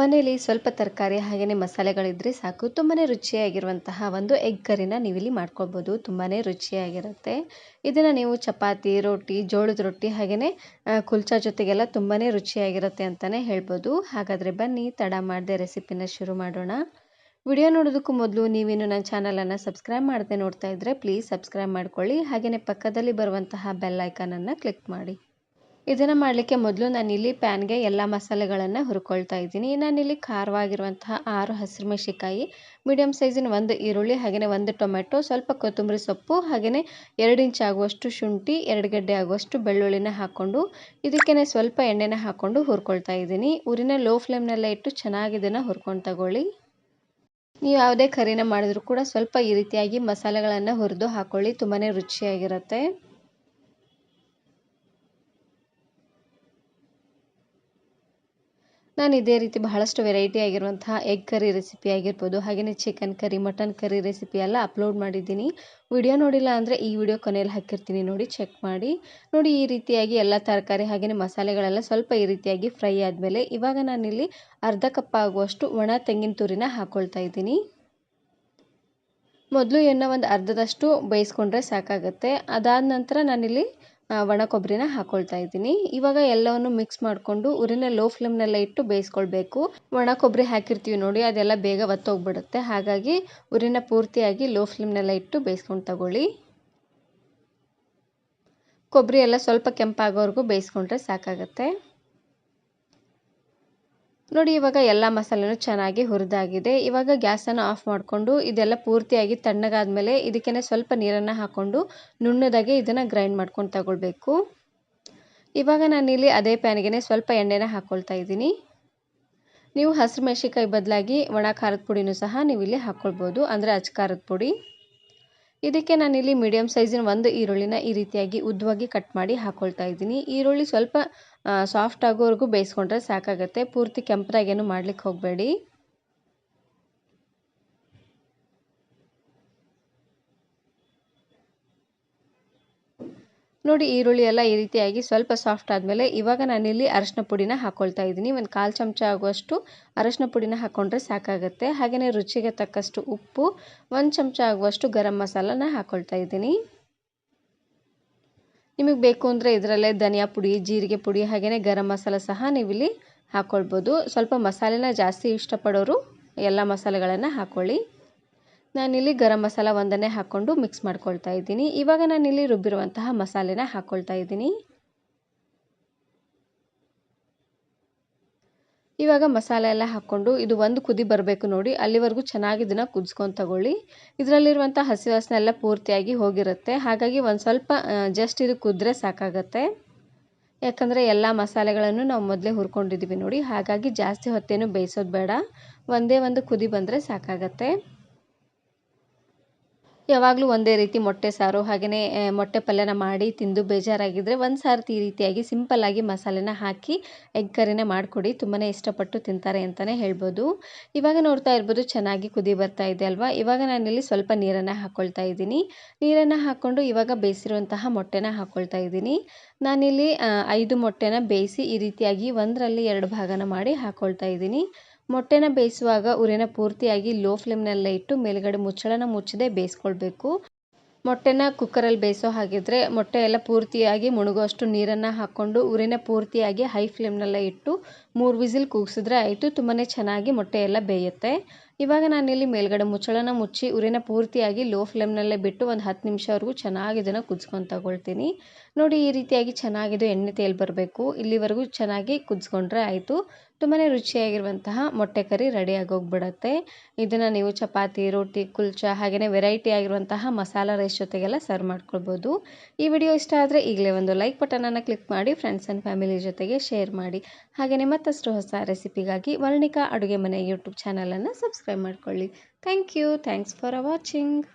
ಮನೇಲಿ ಸ್ವಲ್ಪ ತರಕಾರಿ ಹಾಗೆಯೇ ಮಸಾಲೆಗಳಿದ್ದರೆ ಸಾಕು. ತುಂಬಾ ರುಚಿಯಾಗಿರುವಂತಹ ಒಂದು ಎಗ್ ಕರಿನ ನೀವಿಲ್ಲಿ ಮಾಡ್ಕೊಳ್ಬೋದು. ತುಂಬಾ ರುಚಿಯಾಗಿರುತ್ತೆ. ಇದನ್ನು ನೀವು ಚಪಾತಿ ರೊಟ್ಟಿ ಜೋಳದ ರೊಟ್ಟಿ ಹಾಗೆಯೇ ಕುಲ್ಚಾ ಜೊತೆಗೆಲ್ಲ ತುಂಬಾ ರುಚಿಯಾಗಿರುತ್ತೆ ಅಂತಲೇ ಹೇಳ್ಬೋದು. ಹಾಗಾದರೆ ಬನ್ನಿ, ತಡ ಮಾಡದೆ ರೆಸಿಪಿನ ಶುರು ಮಾಡೋಣ. ವಿಡಿಯೋ ನೋಡೋದಕ್ಕೂ ಮೊದಲು ನೀವೇನು ನನ್ನ ಚಾನಲನ್ನು ಸಬ್ಸ್ಕ್ರೈಬ್ ಮಾಡದೆ ನೋಡ್ತಾ ಇದ್ದರೆ ಪ್ಲೀಸ್ ಸಬ್ಸ್ಕ್ರೈಬ್ ಮಾಡ್ಕೊಳ್ಳಿ. ಹಾಗೆಯೇ ಪಕ್ಕದಲ್ಲಿ ಬರುವಂತಹ ಬೆಲ್ ಐಕಾನನ್ನು ಕ್ಲಿಕ್ ಮಾಡಿ. ಇದನ್ನು ಮಾಡಲಿಕ್ಕೆ ಮೊದಲು ನಾನಿಲ್ಲಿ ಪ್ಯಾನ್ಗೆ ಎಲ್ಲ ಮಸಾಲೆಗಳನ್ನು ಹುರ್ಕೊಳ್ತಾ ಇದ್ದೀನಿ. ನಾನಿಲ್ಲಿ ಖಾರವಾಗಿರುವಂತಹ ಆರು ಹಸಿರು ಮೆಣಸಿಕಾಯಿ ಮೀಡಿಯಮ್ ಸೈಜಿನ ಒಂದು ಈರುಳ್ಳಿ ಹಾಗೆಯೇ ಒಂದು ಟೊಮೆಟೊ, ಸ್ವಲ್ಪ ಕೊತ್ತಂಬರಿ ಸೊಪ್ಪು ಹಾಗೆಯೇ ಎರಡು ಇಂಚ್ ಆಗುವಷ್ಟು ಶುಂಠಿ, ಎರಡು ಗಡ್ಡೆ ಆಗುವಷ್ಟು ಬೆಳ್ಳುಳ್ಳಿನ ಹಾಕ್ಕೊಂಡು ಇದಕ್ಕೇ ಸ್ವಲ್ಪ ಎಣ್ಣೆನ ಹಾಕ್ಕೊಂಡು ಹುರ್ಕೊಳ್ತಾ ಇದ್ದೀನಿ. ಊರಿನ ಲೋ ಫ್ಲೇಮ್ನಲ್ಲೇ ಇಟ್ಟು ಚೆನ್ನಾಗಿ ಇದನ್ನು ಹುರ್ಕೊಂಡು ತಗೊಳ್ಳಿ. ನೀವು ಯಾವುದೇ ಕರಿನ ಮಾಡಿದ್ರೂ ಕೂಡ ಸ್ವಲ್ಪ ಈ ರೀತಿಯಾಗಿ ಮಸಾಲೆಗಳನ್ನು ಹುರಿದು ಹಾಕ್ಕೊಳ್ಳಿ ತುಂಬಾ ರುಚಿಯಾಗಿರುತ್ತೆ. ನಾನು ಇದೇ ರೀತಿ ಬಹಳಷ್ಟು ವೆರೈಟಿ ಆಗಿರುವಂತಹ ಎಗ್ ಕರಿ ರೆಸಿಪಿ ಆಗಿರ್ಬೋದು ಹಾಗೆಯೇ chicken curry mutton curry recipe ಎಲ್ಲ ಅಪ್ಲೋಡ್ ಮಾಡಿದ್ದೀನಿ. ವಿಡಿಯೋ ನೋಡಿಲ್ಲ ಅಂದರೆ ಈ ವಿಡಿಯೋ ಕೊನೆಯಲ್ಲಿ ಹಾಕಿರ್ತೀನಿ ನೋಡಿ ಚೆಕ್ ಮಾಡಿ. ನೋಡಿ ಈ ರೀತಿಯಾಗಿ ಎಲ್ಲ ತರಕಾರಿ ಹಾಗೆಯೇ ಮಸಾಲೆಗಳೆಲ್ಲ ಸ್ವಲ್ಪ ಈ ರೀತಿಯಾಗಿ ಫ್ರೈ ಆದಮೇಲೆ ಇವಾಗ ನಾನಿಲ್ಲಿ ಅರ್ಧ ಕಪ್ ಆಗುವಷ್ಟು ಒಣ ತೆಂಗಿನ ತುರಿನ ಹಾಕ್ಕೊಳ್ತಾ ಇದ್ದೀನಿ. ಮೊದಲು ಎಣ್ಣೆ ಒಂದು ಅರ್ಧದಷ್ಟು ಬೇಯಿಸ್ಕೊಂಡ್ರೆ ಸಾಕಾಗುತ್ತೆ. ಅದಾದ ನಂತರ ನಾನಿಲ್ಲಿ ಒಣ ಕೊಬ್ಬರಿನ ಹಾಕ್ಕೊಳ್ತಾ ಇದ್ದೀನಿ. ಇವಾಗ ಎಲ್ಲವನ್ನು ಮಿಕ್ಸ್ ಮಾಡಿಕೊಂಡು ಉರಿನ ಲೋ ಫ್ಲೇಮ್ನಲ್ಲೇ ಇಟ್ಟು ಬೇಯಿಸ್ಕೊಳ್ಬೇಕು. ಒಣ ಕೊಬ್ಬರಿ ಹಾಕಿರ್ತೀವಿ ನೋಡಿ, ಅದೆಲ್ಲ ಬೇಗ ಒತ್ತೋಗ್ಬಿಡುತ್ತೆ. ಹಾಗಾಗಿ ಉರಿನ ಪೂರ್ತಿಯಾಗಿ ಲೋ ಫ್ಲೇಮ್ನಲ್ಲೇ ಇಟ್ಟು ಬೇಯಿಸ್ಕೊಂಡು ತಗೊಳ್ಳಿ. ಕೊಬ್ಬರಿ ಎಲ್ಲ ಸ್ವಲ್ಪ ಕೆಂಪಾಗೋವರೆಗೂ ಬೇಯಿಸ್ಕೊಂಡ್ರೆ ಸಾಕಾಗುತ್ತೆ. ನೋಡಿ, ಇವಾಗ ಎಲ್ಲ ಮಸಾಲೆನೂ ಚೆನ್ನಾಗಿ ಹುರಿದಾಗಿದೆ. ಇವಾಗ ಗ್ಯಾಸನ್ನು ಆಫ್ ಮಾಡಿಕೊಂಡು ಇದೆಲ್ಲ ಪೂರ್ತಿಯಾಗಿ ತಣ್ಣಗಾದ್ಮೇಲೆ ಇದಕ್ಕೇ ಸ್ವಲ್ಪ ನೀರನ್ನು ಹಾಕ್ಕೊಂಡು ನುಣ್ಣದಾಗಿ ಇದನ್ನು ಗ್ರೈಂಡ್ ಮಾಡ್ಕೊಂಡು ತಗೊಳ್ಬೇಕು. ಇವಾಗ ನಾನಿಲ್ಲಿ ಅದೇ ಪ್ಯಾನ್ಗೆ ಸ್ವಲ್ಪ ಎಣ್ಣೆನ ಹಾಕ್ಕೊಳ್ತಾ ಇದ್ದೀನಿ. ನೀವು ಹಸಿರು ಮೆಣಸಿಕಾಯಿ ಬದಲಾಗಿ ಒಣ ಖಾರದ ಪುಡಿನೂ ಸಹ ನೀವು ಇಲ್ಲಿ ಹಾಕ್ಕೊಳ್ಬೋದು ಅಂದರೆ ಅಚ್ಚ ಖಾರದ ಪುಡಿ. ಇದಕ್ಕೆ ನಾನಿಲ್ಲಿ ಮೀಡಿಯಮ್ ಸೈಜಿನ ಒಂದು ಈರುಳ್ಳಿನ ಈ ರೀತಿಯಾಗಿ ಉದ್ದವಾಗಿ ಕಟ್ ಮಾಡಿ ಹಾಕ್ಕೊಳ್ತಾ ಇದ್ದೀನಿ. ಈರುಳ್ಳಿ ಸ್ವಲ್ಪ ಸಾಫ್ಟ್ ಆಗೋವರೆಗೂ ಬೇಯಿಸ್ಕೊಂಡ್ರೆ ಸಾಕಾಗುತ್ತೆ. ಪೂರ್ತಿ ಕೆಂಪದಾಗೇನು ಮಾಡ್ಲಿಕ್ಕೆ ಹೋಗಬೇಡಿ. ನೋಡಿ ಈರುಳ್ಳಿ ಎಲ್ಲ ಈ ರೀತಿಯಾಗಿ ಸ್ವಲ್ಪ ಸಾಫ್ಟ್ ಆದಮೇಲೆ ಇವಾಗ ನಾನಿಲ್ಲಿ ಅರಶಿನ ಪುಡಿನ ಹಾಕ್ಕೊಳ್ತಾ ಇದ್ದೀನಿ. ಒಂದು ಕಾಲು ಚಮಚ ಆಗುವಷ್ಟು ಅರಶಿನ ಪುಡಿನ ಹಾಕ್ಕೊಂಡ್ರೆ ಸಾಕಾಗುತ್ತೆ. ಹಾಗೆಯೇ ರುಚಿಗೆ ತಕ್ಕಷ್ಟು ಉಪ್ಪು, ಒಂದು ಚಮಚ ಆಗುವಷ್ಟು ಗರಂ ಮಸಾಲನ ಹಾಕ್ಕೊಳ್ತಾ ಇದ್ದೀನಿ. ನಿಮಗೆ ಬೇಕು ಅಂದರೆ ಇದರಲ್ಲೇ ಧನಿಯಾ ಪುಡಿ, ಜೀರಿಗೆ ಪುಡಿ ಹಾಗೆಯೇ ಗರಂ ಮಸಾಲ ಸಹ ನೀವಿಲ್ಲಿ ಹಾಕ್ಕೊಳ್ಬೋದು ಸ್ವಲ್ಪ ಮಸಾಲೆನ ಜಾಸ್ತಿ ಇಷ್ಟಪಡೋರು ಎಲ್ಲ ಮಸಾಲೆಗಳನ್ನು ಹಾಕ್ಕೊಳ್ಳಿ ನಾನಿಲ್ಲಿ ಗರಂ ಮಸಾಲ ಒಂದನ್ನೇ ಹಾಕ್ಕೊಂಡು ಮಿಕ್ಸ್ ಮಾಡ್ಕೊಳ್ತಾ ಇದ್ದೀನಿ. ಇವಾಗ ನಾನಿಲ್ಲಿ ರುಬ್ಬಿರುವಂತಹ ಮಸಾಲೆನ ಹಾಕ್ಕೊಳ್ತಾ ಇದ್ದೀನಿ. ಇವಾಗ ಮಸಾಲೆ ಎಲ್ಲ ಹಾಕ್ಕೊಂಡು ಇದು ಒಂದು ಕುದಿ ಬರಬೇಕು ನೋಡಿ. ಅಲ್ಲಿವರೆಗೂ ಚೆನ್ನಾಗಿ ಇದನ್ನು ಕುದಿಸ್ಕೊಂಡು ತಗೊಳ್ಳಿ. ಇದರಲ್ಲಿರುವಂಥ ಹಸಿ ವಾಸನೆ ಎಲ್ಲ ಪೂರ್ತಿಯಾಗಿ ಹೋಗಿರುತ್ತೆ. ಹಾಗಾಗಿ ಒಂದು ಸ್ವಲ್ಪ ಜಸ್ಟ್ ಇದು ಕುದ್ರೆ ಸಾಕಾಗತ್ತೆ. ಯಾಕಂದರೆ ಎಲ್ಲ ಮಸಾಲೆಗಳನ್ನು ನಾವು ಮೊದಲೇ ಹುರ್ಕೊಂಡಿದ್ದೀವಿ ನೋಡಿ. ಹಾಗಾಗಿ ಜಾಸ್ತಿ ಹೊತ್ತೇನು ಬೇಯಿಸೋದು ಬೇಡ. ಒಂದೇ ಒಂದು ಕುದಿ ಬಂದರೆ ಸಾಕಾಗತ್ತೆ. ಯಾವಾಗಲೂ ಒಂದೇ ರೀತಿ ಮೊಟ್ಟೆ ಸಾರು ಹಾಗೆಯೇ ಮೊಟ್ಟೆ ಪಲ್ಯನ ಮಾಡಿ ತಿಂದು ಬೇಜಾರಾಗಿದ್ದರೆ ಒಂದು ಸಾರು ಈ ರೀತಿಯಾಗಿ ಸಿಂಪಲ್ಲಾಗಿ ಮಸಾಲೆನ ಹಾಕಿ ಎಗ್ ಕರಿನ ಮಾಡಿಕೊಡಿ. ತುಂಬಾ ಇಷ್ಟಪಟ್ಟು ತಿಂತಾರೆ ಅಂತಲೇ ಹೇಳ್ಬೋದು. ಇವಾಗ ನೋಡ್ತಾ ಇರ್ಬೋದು ಚೆನ್ನಾಗಿ ಕುದಿ ಬರ್ತಾ ಇದೆ ಅಲ್ವಾ? ಇವಾಗ ನಾನಿಲ್ಲಿ ಸ್ವಲ್ಪ ನೀರನ್ನು ಹಾಕ್ಕೊಳ್ತಾ ಇದ್ದೀನಿ. ನೀರನ್ನು ಹಾಕ್ಕೊಂಡು ಇವಾಗ ಬೇಯಿಸಿರುವಂತಹ ಮೊಟ್ಟೆನ ಹಾಕ್ಕೊಳ್ತಾ ಇದ್ದೀನಿ. ನಾನಿಲ್ಲಿ ಐದು ಮೊಟ್ಟೆನ ಬೇಯಿಸಿ ಈ ರೀತಿಯಾಗಿ ಒಂದರಲ್ಲಿ ಎರಡು ಭಾಗನ ಮಾಡಿ ಹಾಕ್ಕೊಳ್ತಾ ಇದ್ದೀನಿ. ಮೊಟ್ಟೆನ ಬೇಯಿಸುವಾಗ ಉರಿನ ಪೂರ್ತಿಯಾಗಿ ಲೋ ಫ್ಲೇಮ್ನಲ್ಲೇ ಇಟ್ಟು ಮೇಲುಗಡೆ ಮುಚ್ಚಳನ ಮುಚ್ಚದೆ ಬೇಯಿಸ್ಕೊಳ್ಬೇಕು. ಮೊಟ್ಟೆನ ಕುಕ್ಕರಲ್ಲಿ ಬೇಯಿಸೋ ಹಾಗಿದ್ರೆ ಮೊಟ್ಟೆ ಎಲ್ಲ ಪೂರ್ತಿಯಾಗಿ ಮುಳುಗುವಷ್ಟು ನೀರನ್ನು ಹಾಕ್ಕೊಂಡು ಉರಿನ ಪೂರ್ತಿಯಾಗಿ ಹೈ ಫ್ಲೇಮ್ನಲ್ಲೇ ಇಟ್ಟು ಮೂರು ವಿಸಿಲ್ ಕೂಗಿಸಿದ್ರೆ ಆಯಿತು ತುಂಬಾ ಚೆನ್ನಾಗಿ ಮೊಟ್ಟೆ ಎಲ್ಲ ಬೇಯುತ್ತೆ. ಇವಾಗ ನಾನಿಲ್ಲಿ ಮೇಲ್ಗಡೆ ಮುಚ್ಚಳನ ಮುಚ್ಚಿ ಉರಿನ ಪೂರ್ತಿಯಾಗಿ ಲೋ ಫ್ಲೇಮ್ನಲ್ಲೇ ಬಿಟ್ಟು ಒಂದು ಹತ್ತು ನಿಮಿಷವರೆಗೂ ಚೆನ್ನಾಗಿ ಇದನ್ನು ಕುದಿಸ್ಕೊಂಡು ತಗೊಳ್ತೀನಿ. ನೋಡಿ ಈ ರೀತಿಯಾಗಿ ಚೆನ್ನಾಗಿದೆ ಎಣ್ಣೆ ತೇಲ್ ಬರಬೇಕು. ಇಲ್ಲಿವರೆಗೂ ಚೆನ್ನಾಗಿ ಕುದಿಸ್ಕೊಂಡ್ರೆ ಆಯಿತು. ತುಂಬಾ ರುಚಿಯಾಗಿರುವಂತಹ ಮೊಟ್ಟೆ ಕರಿ ರೆಡಿಯಾಗಿ ಹೋಗ್ಬಿಡತ್ತೆ ಇದನ್ನು ನೀವು ಚಪಾತಿ ರೊಟ್ಟಿ ಕುಲ್ಚಾ ಹಾಗೆಯೇ ವೆರೈಟಿ ಆಗಿರುವಂತಹ ಮಸಾಲ ರೈಸ್ ಜೊತೆಗೆಲ್ಲ ಸರ್ವ್ ಮಾಡ್ಕೊಳ್ಬೋದು. ಈ ವಿಡಿಯೋ ಇಷ್ಟ ಆದರೆ ಈಗಲೇ ಒಂದು ಲೈಕ್ ಬಟನನ್ನು ಕ್ಲಿಕ್ ಮಾಡಿ, ಫ್ರೆಂಡ್ಸ್ ಆ್ಯಂಡ್ ಫ್ಯಾಮಿಲಿ ಜೊತೆಗೆ ಶೇರ್ ಮಾಡಿ. ಹಾಗೆಯೇ ಮತ್ತಷ್ಟು ಹೊಸ ರೆಸಿಪಿಗಾಗಿ ವರ್ಣಿಕಾ ಅಡುಗೆ ಮನೆ ಯೂಟ್ಯೂಬ್ ಚಾನಲನ್ನು ಸಬ್ಸ್ಕ್ರೈಬ್ ಮಾಡಿಕೊಳ್ಳಿ. Thank you. Thanks for watching.